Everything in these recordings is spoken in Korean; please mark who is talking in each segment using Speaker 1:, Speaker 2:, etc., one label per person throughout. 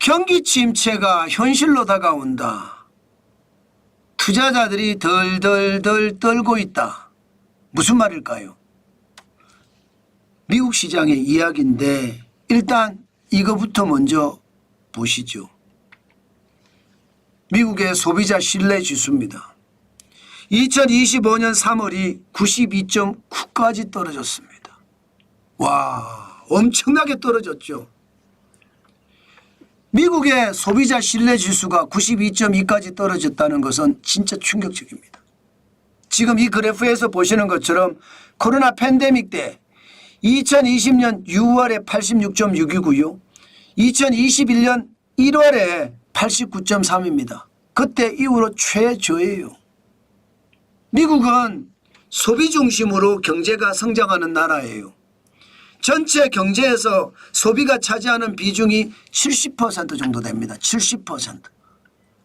Speaker 1: 경기 침체가 현실로 다가온다. 투자자들이 덜덜덜 떨고 있다. 무슨 말일까요? 미국 시장의 이야기인데 일단 이거부터 먼저 보시죠. 미국의 소비자 신뢰 지수입니다. 2025년 3월이 92.9까지 떨어졌습니다. 와, 엄청나게 떨어졌죠. 미국의 소비자 신뢰 지수가 92.2까지 떨어졌다는 것은 진짜 충격적입니다. 지금 이 그래프에서 보시는 것처럼 코로나 팬데믹 때 2020년 6월에 86.6이고요. 2021년 1월에 89.3입니다. 그때 이후로 최저예요. 미국은 소비 중심으로 경제가 성장하는 나라예요. 전체 경제에서 소비가 차지하는 비중이 70% 정도 됩니다. 70%.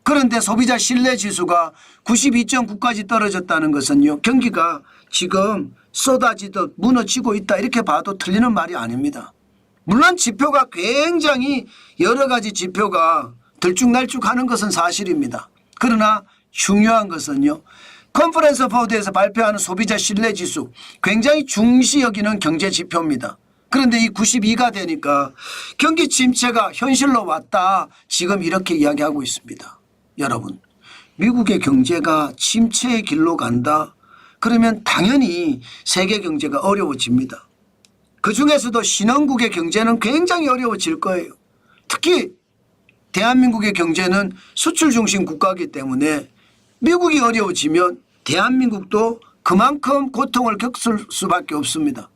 Speaker 1: 그런데 소비자 신뢰 지수가 92.9까지 떨어졌다는 것은요. 경기가 지금 쏟아지듯 무너지고 있다 이렇게 봐도 틀리는 말이 아닙니다. 물론 지표가 굉장히 여러 가지 지표가 들쭉날쭉하는 것은 사실입니다. 그러나 중요한 것은요. 컨퍼런스 보드에서 발표하는 소비자 신뢰 지수 굉장히 중시 여기는 경제 지표입니다. 그런데 이 92가 되니까 경기 침체가 현실로 왔다. 지금 이렇게 이야기하고 있습니다. 여러분, 미국의 경제가 침체의 길로 간다. 그러면 당연히 세계 경제가 어려워집니다. 그 중에서도 신흥국의 경제는 굉장히 어려워질 거예요. 특히 대한민국의 경제는 수출 중심 국가이기 때문에 미국이 어려워지면 대한민국도 그만큼 고통을 겪을 수밖에 없습니다.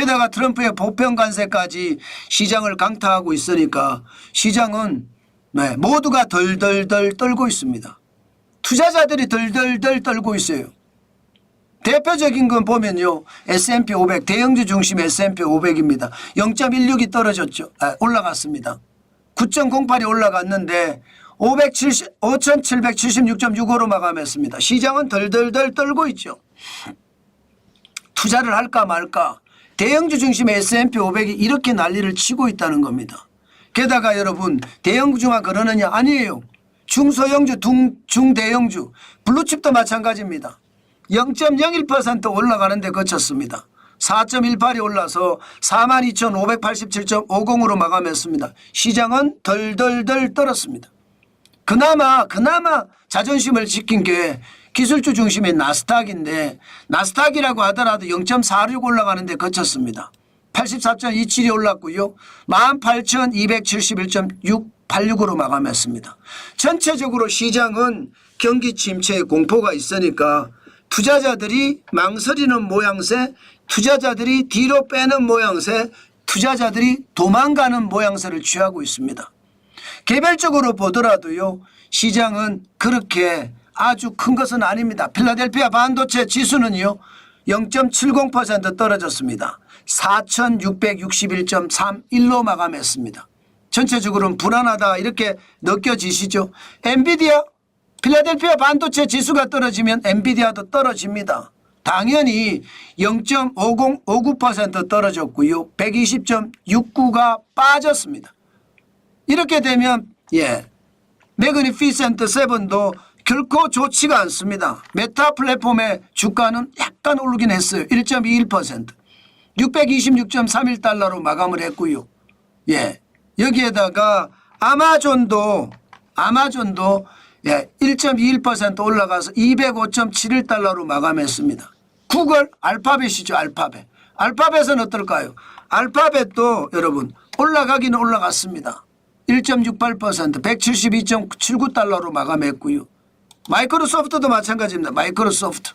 Speaker 1: 게다가 트럼프의 보편 관세까지 시장을 강타하고 있으니까 시장은 네, 모두가 덜덜덜 떨고 있습니다. 투자자들이 덜덜덜 떨고 있어요. 대표적인 건 보면요. S&P 500 대형주 중심 S&P 500입니다. 0.16이 떨어졌죠. 아, 올라갔습니다. 9.08이 올라갔는데 570, 5,776.65로 마감했습니다. 시장은 덜덜덜 떨고 있죠. 투자를 할까 말까 대형주 중심의 S&P 500이 이렇게 난리를 치고 있다는 겁니다. 게다가 여러분 대형주만 그러느냐 아니에요. 중소형주, 중, 중대형주, 블루칩도 마찬가지입니다. 0.01% 올라가는데 그쳤습니다. 4.18이 올라서 42,587.50으로 마감했습니다. 시장은 덜덜덜 떨었습니다. 그나마 그나마 자존심을 지킨 게 기술주 중심의 나스닥인데 나스닥이라고 하더라도 0.46 올라가는데 그쳤습니다. 84.27이 올랐고요. 18,271.686으로 마감했습니다. 전체적으로 시장은 경기 침체의 공포가 있으니까 투자자들이 망설이는 모양새, 투자자들이 뒤로 빼는 모양새, 투자자들이 도망가는 모양새를 취하고 있습니다. 개별적으로 보더라도요, 시장은 그렇게 아주 큰 것은 아닙니다. 필라델피아 반도체 지수는요, 0.70% 떨어졌습니다. 4,661.31로 마감했습니다. 전체적으로는 불안하다 이렇게 느껴지시죠? 엔비디아 필라델피아 반도체 지수가 떨어지면 엔비디아도 떨어집니다. 당연히 0.5059% 떨어졌고요. 120.69가 빠졌습니다. 이렇게 되면 예. 매그니피센트 7도 결코 좋지가 않습니다. 메타 플랫폼의 주가는 약간 오르긴 했어요. 1.21%. 626.31달러로 마감을 했고요. 예. 여기에다가 아마존도 아마존도 예, 1.21% 올라가서 205.71달러로 마감했습니다. 구글 알파벳이죠, 알파벳. 알파벳은 어떨까요? 알파벳도 여러분 올라가기는 올라갔습니다. 1.68% 172.79달러로 마감했고요. 마이크로소프트도 마찬가지입니다. 마이크로소프트.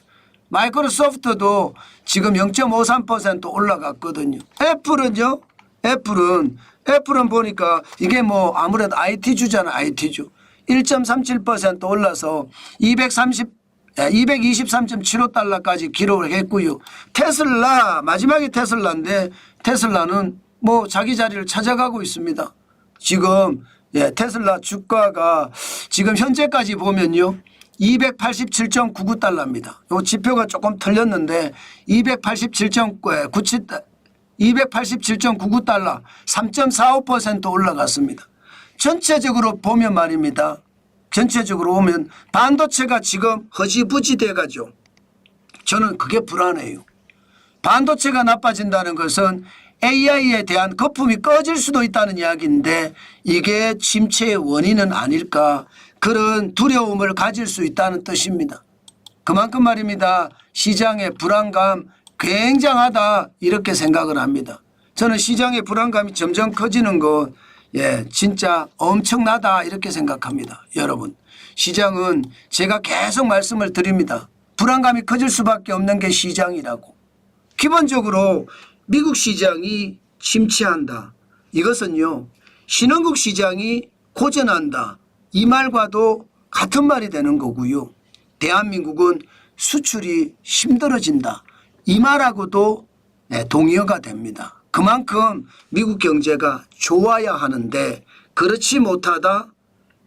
Speaker 1: 마이크로소프트도 지금 0.53% 올라갔거든요. 애플은요? 애플은 애플은 보니까 이게 뭐 아무래도 IT 주잖아, IT 주. 1.37% 올라서 230 223.75달러까지 기록을 했고요. 테슬라 마지막에 테슬라인데 테슬라는 뭐 자기 자리를 찾아가고 있습니다. 지금 예, 테슬라 주가가 지금 현재까지 보면요. 287.99달러입니다. 요 지표가 조금 틀렸는데 287.97 287.99달러 3.45% 올라갔습니다. 전체적으로 보면 말입니다. 전체적으로 보면 반도체가 지금 허지부지 돼가죠. 저는 그게 불안해요. 반도체가 나빠진다는 것은 AI에 대한 거품이 꺼질 수도 있다는 이야기인데 이게 침체의 원인은 아닐까 그런 두려움을 가질 수 있다는 뜻입니다. 그만큼 말입니다. 시장의 불안감 굉장하다 이렇게 생각을 합니다. 저는 시장의 불안감이 점점 커지는 것 예, 진짜 엄청나다 이렇게 생각합니다. 여러분. 시장은 제가 계속 말씀을 드립니다. 불안감이 커질 수밖에 없는 게 시장이라고. 기본적으로 미국 시장이 침체한다. 이것은요. 신흥국 시장이 고전한다. 이 말과도 같은 말이 되는 거고요. 대한민국은 수출이 힘들어진다. 이 말하고도 네, 동의어가 됩니다. 그만큼 미국 경제가 좋아야 하는데 그렇지 못하다.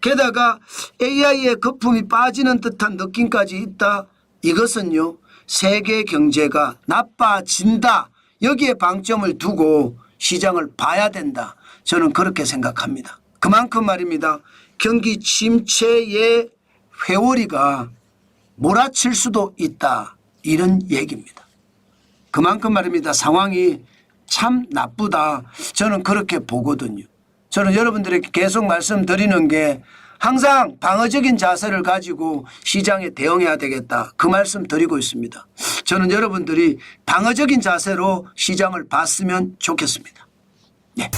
Speaker 1: 게다가 AI의 거품이 빠지는 듯한 느낌까지 있다. 이것은요. 세계 경제가 나빠진다. 여기에 방점을 두고 시장을 봐야 된다. 저는 그렇게 생각합니다. 그만큼 말입니다. 경기 침체의 회오리가 몰아칠 수도 있다. 이런 얘기입니다. 그만큼 말입니다. 상황이 참 나쁘다. 저는 그렇게 보거든요. 저는 여러분들에게 계속 말씀드리는 게 항상 방어적인 자세를 가지고 시장에 대응해야 되겠다. 그 말씀 드리고 있습니다. 저는 여러분들이 방어적인 자세로 시장을 봤으면 좋겠습니다. 네.